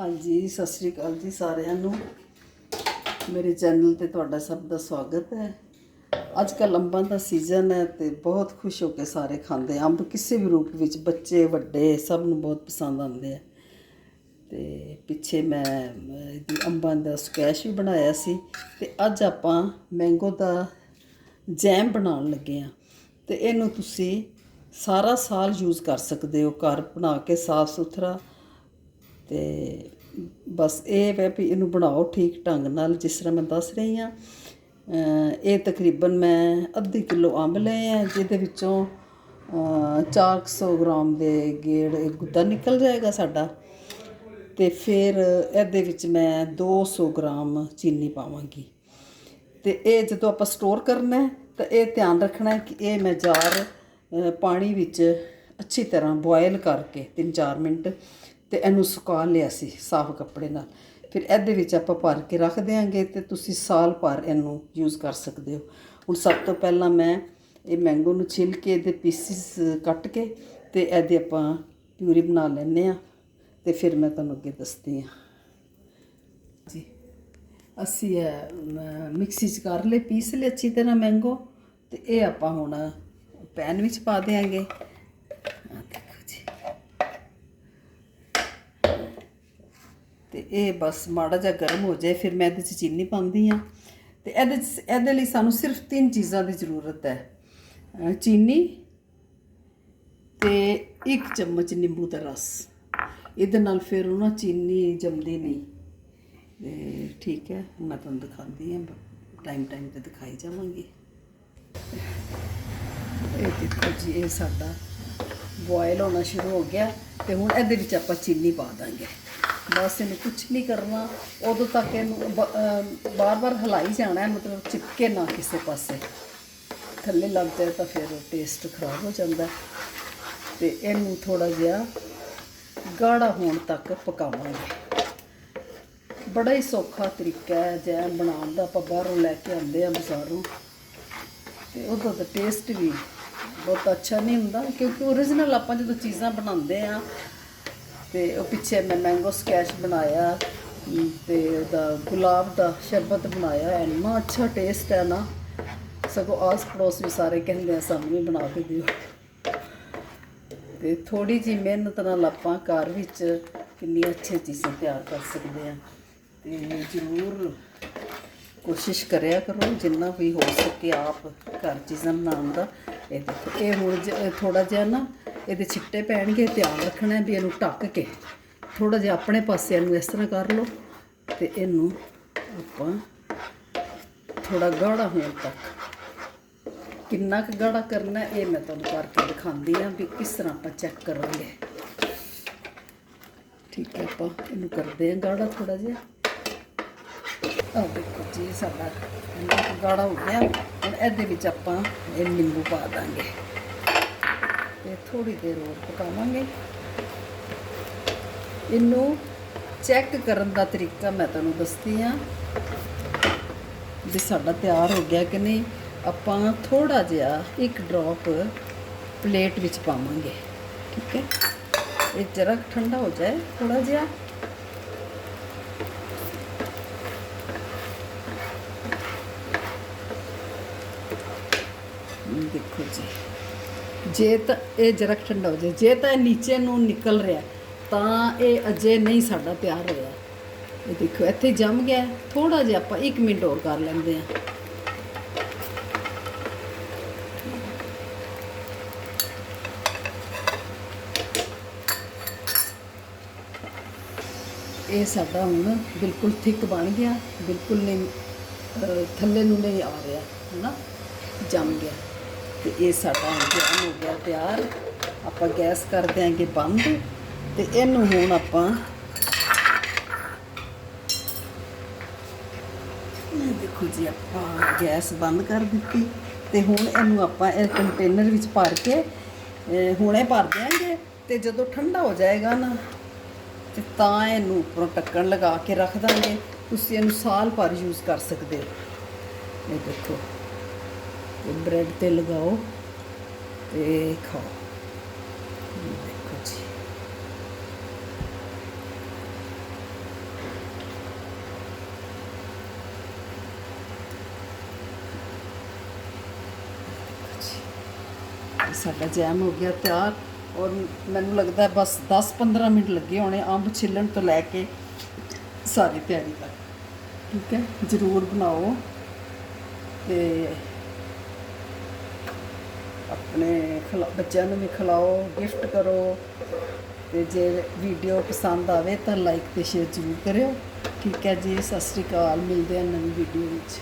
ਹਾਂਜੀ, ਸਤਿ ਸ੍ਰੀ ਅਕਾਲ ਜੀ ਸਾਰਿਆਂ ਨੂੰ। ਮੇਰੇ ਚੈਨਲ ਤੇ ਤੁਹਾਡਾ ਸਭ ਦਾ ਸਵਾਗਤ ਹੈ। ਅੱਜ ਕੱਲ੍ਹ ਅੰਬਾਂ ਦਾ ਸੀਜ਼ਨ ਹੈ ਤੇ ਬਹੁਤ ਖੁਸ਼ ਹੋ ਕੇ ਸਾਰੇ ਖਾਂਦੇ ਅੰਬ ਕਿਸੇ ਵੀ ਰੂਪ ਵਿੱਚ ਬੱਚੇ, ਵੱਡੇ ਸਭ ਨੂੰ ਬਹੁਤ ਪਸੰਦ ਆਉਂਦੇ ਆ। ਤੇ ਪਿੱਛੇ ਮੈਂ, ਇਹਦੀ ਅੰਬਾਂ ਦਾ ਸਕੈਸ਼ ਵੀ ਬਣਾਇਆ ਸੀ ਤੇ ਅੱਜ ਆਪਾਂ ਮੈਂਗੋ ਦਾ ਜੈਮ ਬਣਾਉਣ ਲੱਗੇ ਆ। ਤੇ ਇਹਨੂੰ ਤੁਸੀਂ ਸਾਰਾ ਸਾਲ ਯੂਜ਼ ਕਰ ਸਕਦੇ ਹੋ। ਘਰ ਬਣਾ ਕੇ ਸਾਫ਼ ਸੁਥਰਾ ਤੇ ਬਸ ਇਹ ਹੈ ਵੀ ਇਹਨੂੰ ਬਣਾਓ ਠੀਕ ਢੰਗ ਨਾਲ ਜਿਸ ਤਰ੍ਹਾਂ ਮੈਂ ਦੱਸ ਰਹੀ ਹਾਂ। ਇਹ ਤਕਰੀਬਨ ਮੈਂ ਅੱਧੀ ਕਿਲੋ ਅੰਬ ਲਏ ਹੈ ਜਿਹਦੇ ਵਿੱਚੋਂ, ਅਹ 400 ਗ੍ਰਾਮ ਦੇ ਗੇੜ ਗੁੱਦਾ ਨਿਕਲ ਜਾਏਗਾ ਸਾਡਾ ਤੇ ਫਿਰ ਇਹਦੇ ਵਿੱਚ ਮੈਂ 200 ਗ੍ਰਾਮ ਚੀਨੀ ਪਾਵਾਂਗੀ। ਤੇ ਇਹ ਜਦੋਂ ਆਪਾਂ ਸਟੋਰ ਕਰਨਾ ਹੈ, ਤਾਂ ਇਹ ਧਿਆਨ ਰੱਖਣਾ ਹੈ ਕਿ ਇਹ ਮੈਂ ਜਾਰ ਪਾਣੀ ਵਿੱਚ ਅੱਛੀ ਤਰ੍ਹਾਂ ਬੋਇਲ ਕਰਕੇ 3-4 ਮਿੰਟ ਤੇ ਇਹਨੂੰ ਸੁਕਾ ਲਿਆ ਸੀ ਸਾਫ਼ ਕੱਪੜੇ ਨਾਲ। ਫਿਰ ਇਹਦੇ ਵਿੱਚ ਆਪਾਂ ਭਰ ਕੇ ਰੱਖ ਦਿਆਂਗੇ ਤੇ ਤੁਸੀਂ ਸਾਲ ਭਰ ਇਹਨੂੰ ਯੂਜ਼ ਕਰ ਸਕਦੇ ਹੋ। ਹੁਣ ਸਭ ਤੋਂ ਪਹਿਲਾਂ ਮੈਂ ਇਹ ਮੈਂਗੋ ਨੂੰ ਛਿੱਲ ਕੇ ਇਹਦੇ ਪੀਸਿਸ ਕੱਟ ਕੇ ਤੇ ਇਹਦੇ ਆਪਾਂ ਪਿਊਰੀ ਬਣਾ ਲੈਂਦੇ ਆ ਤੇ ਫਿਰ ਮੈਂ ਤੁਹਾਨੂੰ ਅੱਗੇ ਦੱਸਦੀ ਹਾਂ। ਜੀ, ਅਸੀਂ ਇਹ ਮਿਕਸੀ 'ਚ ਕਰ ਲਏ, ਪੀਸ ਲਏ ਅੱਛੀ ਤਰ੍ਹਾਂ ਮੈਂਗੋ ਤੇ ਇਹ ਆਪਾਂ ਹੁਣ ਪੈਨ ਵਿੱਚ ਪਾ ਦੇਾਂਗੇ ਆਹ ਦੇਖੋ ਜੀ ਤੇ ਇਹ ਬਸ ਮਾੜਾ ਜਿਹਾ ਗਰਮ ਹੋ ਜਾਏ, ਫਿਰ ਮੈਂ ਇਹਦੇ 'ਚ ਚੀਨੀ ਪਾਉਂਦੀ ਆ ਤੇ ਇਹਦੇ 'ਚ, ਇਹਦੇ ਲਈ ਸਾਨੂੰ ਸਿਰਫ ਤਿੰਨ ਚੀਜ਼ਾਂ ਦੀ ਜ਼ਰੂਰਤ ਹੈ। ਚੀਨੀ ਤੇ ਇੱਕ ਚਮਚ ਨਿੰਬੂ ਦਾ ਰਸ। ਇਹਦੇ ਨਾਲ ਫਿਰ ਉਹ ਨਾ ਚੀਨੀ ਜੰਮਦੀ ਨਹੀਂ। ਤੇ ਠੀਕ ਹੈ, ਮੈਂ ਤੁਹਾਨੂੰ ਦਿਖਾਉਂਦੀ ਹਾਂ, ਟਾਈਮ ਟਾਈਮ ਤੇ ਦਿਖਾਈ ਜਾਵਾਂਗੀ। ਇਹ ਦੇਖੋ ਜੀ, ਇਹ ਸਾਡਾ ਬੋਇਲ ਹੋਣਾ ਸ਼ੁਰੂ ਹੋ ਗਿਆ ਤੇ ਹੁਣ ਇਹਦੇ ਵਿੱਚ ਆਪਾਂ ਚੀਨੀ ਪਾ ਦਾਂਗੇ। ਬਸ ਇਹਨੂੰ ਕੁਝ ਨਹੀਂ ਕਰਨਾ। ਉਦੋਂ ਤੱਕ ਇਹਨੂੰ ਬਾਰ-ਬਾਰ ਹਿਲਾਈ ਜਾਣਾ, ਮਤਲਬ ਚਿਪਕੇ ਨਾ ਕਿਸੇ ਪਾਸੇ। ਥੱਲੇ ਲੱਗ ਜਾਏ ਤਾਂ ਫਿਰ ਟੇਸਟ ਖਰਾਬ ਹੋ ਜਾਂਦਾ। ਹੈ। ਤੇ ਇਹਨੂੰ ਥੋੜਾ ਜਿਹਾ ਗਾੜਾ ਹੋਣ ਤੱਕ ਪਕਾਵਾਂਗੇ। ਬੜਾ ਹੀ ਸੌਖਾ ਤਰੀਕਾ ਹੈ, ਜੈਮ ਬਣਾਉਣ ਦਾ। ਆਪਾਂ ਬਾਹਰੋਂ ਲੈ ਕੇ ਆਉਂਦੇ ਆ ਬਾਜ਼ਾਰੋਂ। ਤੇ ਉਹਦਾ ਤਾਂ ਟੇਸਟ ਵੀ ਬਹੁਤ ਅੱਛਾ ਨਹੀਂ ਹੁੰਦਾ, ਕਿਉਂਕਿ ਓਰੀਜਨਲ ਆਪਾਂ ਜਦੋਂ ਚੀਜ਼ਾਂ ਬਣਾਉਂਦੇ ਆ ਤੇ ਉਹ ਪਿੱਛੇ ਮੈਂ ਮੈਂਗੋ ਸਕੈਸ਼ ਬਣਾਇਆ ਅਮ, ਤੇ ਉਹਦਾ ਗੁਲਾਬ ਦਾ ਸ਼ਰਬਤ ਬਣਾਇਆ ਇੰਨਾ ਅੱਛਾ ਟੇਸਟ ਹੈ ਨਾ। ਸਗੋਂ ਆਸ ਪੜੋਸ ਵੀ ਸਾਰੇ ਕਹਿੰਦੇ ਆ ਸਾਨੂੰ ਵੀ ਬਣਾ ਕੇ ਦਿਓ। ਤੇ ਥੋੜੀ ਜੀ ਮਿਹਨਤ ਨਾਲ ਆਪਾਂ ਘਰ ਵਿੱਚ ਕਿੰਨੀ ਅੱਛੀ ਚੀਜ਼ਾਂ ਤਿਆਰ ਕਰ ਸਕਦੇ ਆ ਤੇ ਜ਼ਰੂਰ ਕੋਸ਼ਿਸ਼ ਕਰਿਆ ਕਰੋ ਜਿੰਨਾ ਵੀ ਹੋ ਸਕੇ ਆਪ ਘਰ ਚੀਜ਼ਾਂ ਬਣਾਉਣ ਦਾ। ਇਹ ਦੇਖੋ ਇਹ ਹੁਣ ਥੋੜਾ ਜਿਹਾ ਨਾ ਇਹਦੇ ਛਿੱਟੇ ਪੈਣਗੇ, ਧਿਆਨ ਰੱਖਣਾ ਵੀ ਇਹਨੂੰ ਢੱਕ ਕੇ ਥੋੜਾ ਜਿਹਾ ਆਪਣੇ ਪਾਸੇ ਇਹਨੂੰ ਇਸ ਤਰ੍ਹਾਂ ਕਰ ਲਓ ਤੇ ਇਹਨੂੰ ਆਪਾਂ ਥੋੜਾ ਗਾੜਾ ਹੋਣ ਤੱਕ। ਕਿੰਨਾ ਕੁ ਗਾੜਾ ਕਰਨਾ ਇਹ ਮੈਂ ਤੁਹਾਨੂੰ ਕਰਕੇ ਦਿਖਾਉਂਦੀ ਹਾਂ ਵੀ ਕਿਸ ਤਰ੍ਹਾਂ ਆਪਾਂ ਚੈੱਕ ਕਰਾਂਗੇ। ਠੀਕ ਹੈ, ਆਪਾਂ ਇਹਨੂੰ ਕਰਦੇ ਹਾਂ ਗਾੜਾ ਥੋੜਾ ਜਿਹਾ। ਆਹ ਦੇਖੋ ਜੀ ਸਾਡਾ ਗਾੜਾ ਹੋ ਗਿਆ। ਹੁਣ ਇਹਦੇ ਵਿੱਚ ਆਪਾਂ ਇਹ ਨਿੰਬੂ ਪਾ ਦਾਂਗੇ। ਥੋੜੀ ਦੇਰ ਹੋਰ ਪਕਾਵਾਂਗੇ। ਇਹਨੂੰ ਚੈੱਕ ਕਰਨ ਦਾ ਤਰੀਕਾ ਮੈਂ ਤੁਹਾਨੂੰ ਦੱਸਦੀ ਹਾਂ ਜੇ ਸਾਡਾ ਤਿਆਰ ਹੋ ਗਿਆ ਕਿ ਨਹੀਂ। ਆਪਾਂ ਥੋੜਾ ਜਿਹਾ ਇੱਕ ਡ੍ਰੌਪ ਪਲੇਟ ਵਿੱਚ ਪਾਵਾਂਗੇ, ਠੀਕ ਹੈ? ਇਹ ਜਰਾ ਠੰਡਾ ਹੋ ਜਾਏ ਥੋੜਾ ਜਿਹਾ। ਦੇਖੋ ਜੀ। ਜੇ ਤਾਂ ਇਹ ਜਰਾ ਠੰਡਾ ਹੋ ਜਾਏ, ਜੇ ਤਾਂ ਇਹ ਨੀਚੇ ਨੂੰ ਨਿਕਲ ਰਿਹਾ, ਤਾਂ ਇਹ ਅਜੇ ਨਹੀਂ ਸਾਡਾ ਤਿਆਰ ਹੋਇਆ। ਇਹ ਦੇਖੋ, ਇੱਥੇ ਜੰਮ ਗਿਆ ਥੋੜਾ ਜਿਹਾ ਆਪਾਂ 1 ਮਿੰਟ ਹੋਰ ਕਰ ਲੈਂਦੇ ਆ ਇਹ ਸਾਡਾ ਹੁਣ ਬਿਲਕੁਲ ਥਿਕ ਬਣ ਗਿਆ, ਬਿਲਕੁਲ ਨਹੀਂ ਥੱਲੇ ਨੂੰ ਨਹੀਂ ਆ ਰਿਹਾ ਹੈ ਨਾ ਜੰਮ ਗਿਆ। ਤੇ ਇਹ ਸਾਡਾ ਹੁਣ ਜੈਮ ਹੋ ਗਿਆ ਤਿਆਰ। ਆਪਾਂ ਗੈਸ ਕਰ ਦਿਆਂਗੇ ਬੰਦ ਤੇ ਇਹਨੂੰ ਹੁਣ ਆਪਾਂ ਦੇਖੋ ਜੀ, ਆਪਾਂ ਗੈਸ ਬੰਦ ਕਰ ਦਿੱਤੀ ਤੇ ਹੁਣ ਇਹਨੂੰ ਆਪਾਂ ਇਹ ਕੰਟੇਨਰ ਵਿੱਚ ਭਰ ਕੇ ਹੁਣੇ ਭਰ ਦਿਆਂਗੇ ਤੇ ਜਦੋਂ ਠੰਡਾ ਹੋ ਜਾਏਗਾ ਨਾ, ਤੇ ਤਾਂ ਇਹਨੂੰ ਉੱਪਰੋਂ ਟੱਕਣ ਲਗਾ ਕੇ ਰੱਖ ਦਾਂਗੇ। ਤੁਸੀਂ ਇਹਨੂੰ ਸਾਲ ਭਰ ਯੂਜ਼ ਕਰ ਸਕਦੇ ਹੋ। ਇਹ ਦੇਖੋ। ਤੇ ਬ੍ਰੈਡ ਤੇ ਲਗਾਓ ਤੇ ਖਾਓ। ਸਾਡਾ ਜੈਮ ਹੋ ਗਿਆ ਤਿਆਰ ਔਰ ਮੈਨੂੰ ਲੱਗਦਾ ਬਸ 10-15 ਮਿੰਟ ਲੱਗੇ ਹੋਣੇ ਅੰਬ ਛਿੱਲਣ ਤੋਂ ਲੈ ਕੇ ਸਾਰੀ ਤਿਆਰੀ ਤੱਕ। ਠੀਕ ਹੈ? ਜ਼ਰੂਰ ਬਣਾਓ। ਤੇ ਆਪਣੇ ਖਿਲਾ, ਬੱਚਿਆਂ ਨੂੰ ਵੀ ਖਿਲਾਓ ਗਿਫਟ ਕਰੋ ਤੇ ਜੇ ਵੀਡੀਓ ਪਸੰਦ ਆਵੇ ਤਾਂ ਲਾਈਕ ਤੇ ਸ਼ੇਅਰ ਜ਼ਰੂਰ ਕਰਿਓ। ਠੀਕ ਹੈ ਜੀ, ਸਤਿ ਸ੍ਰੀ ਅਕਾਲ, ਮਿਲਦੇ ਹਾਂ ਨਵੀਂ ਵੀਡੀਓ ਵਿੱਚ।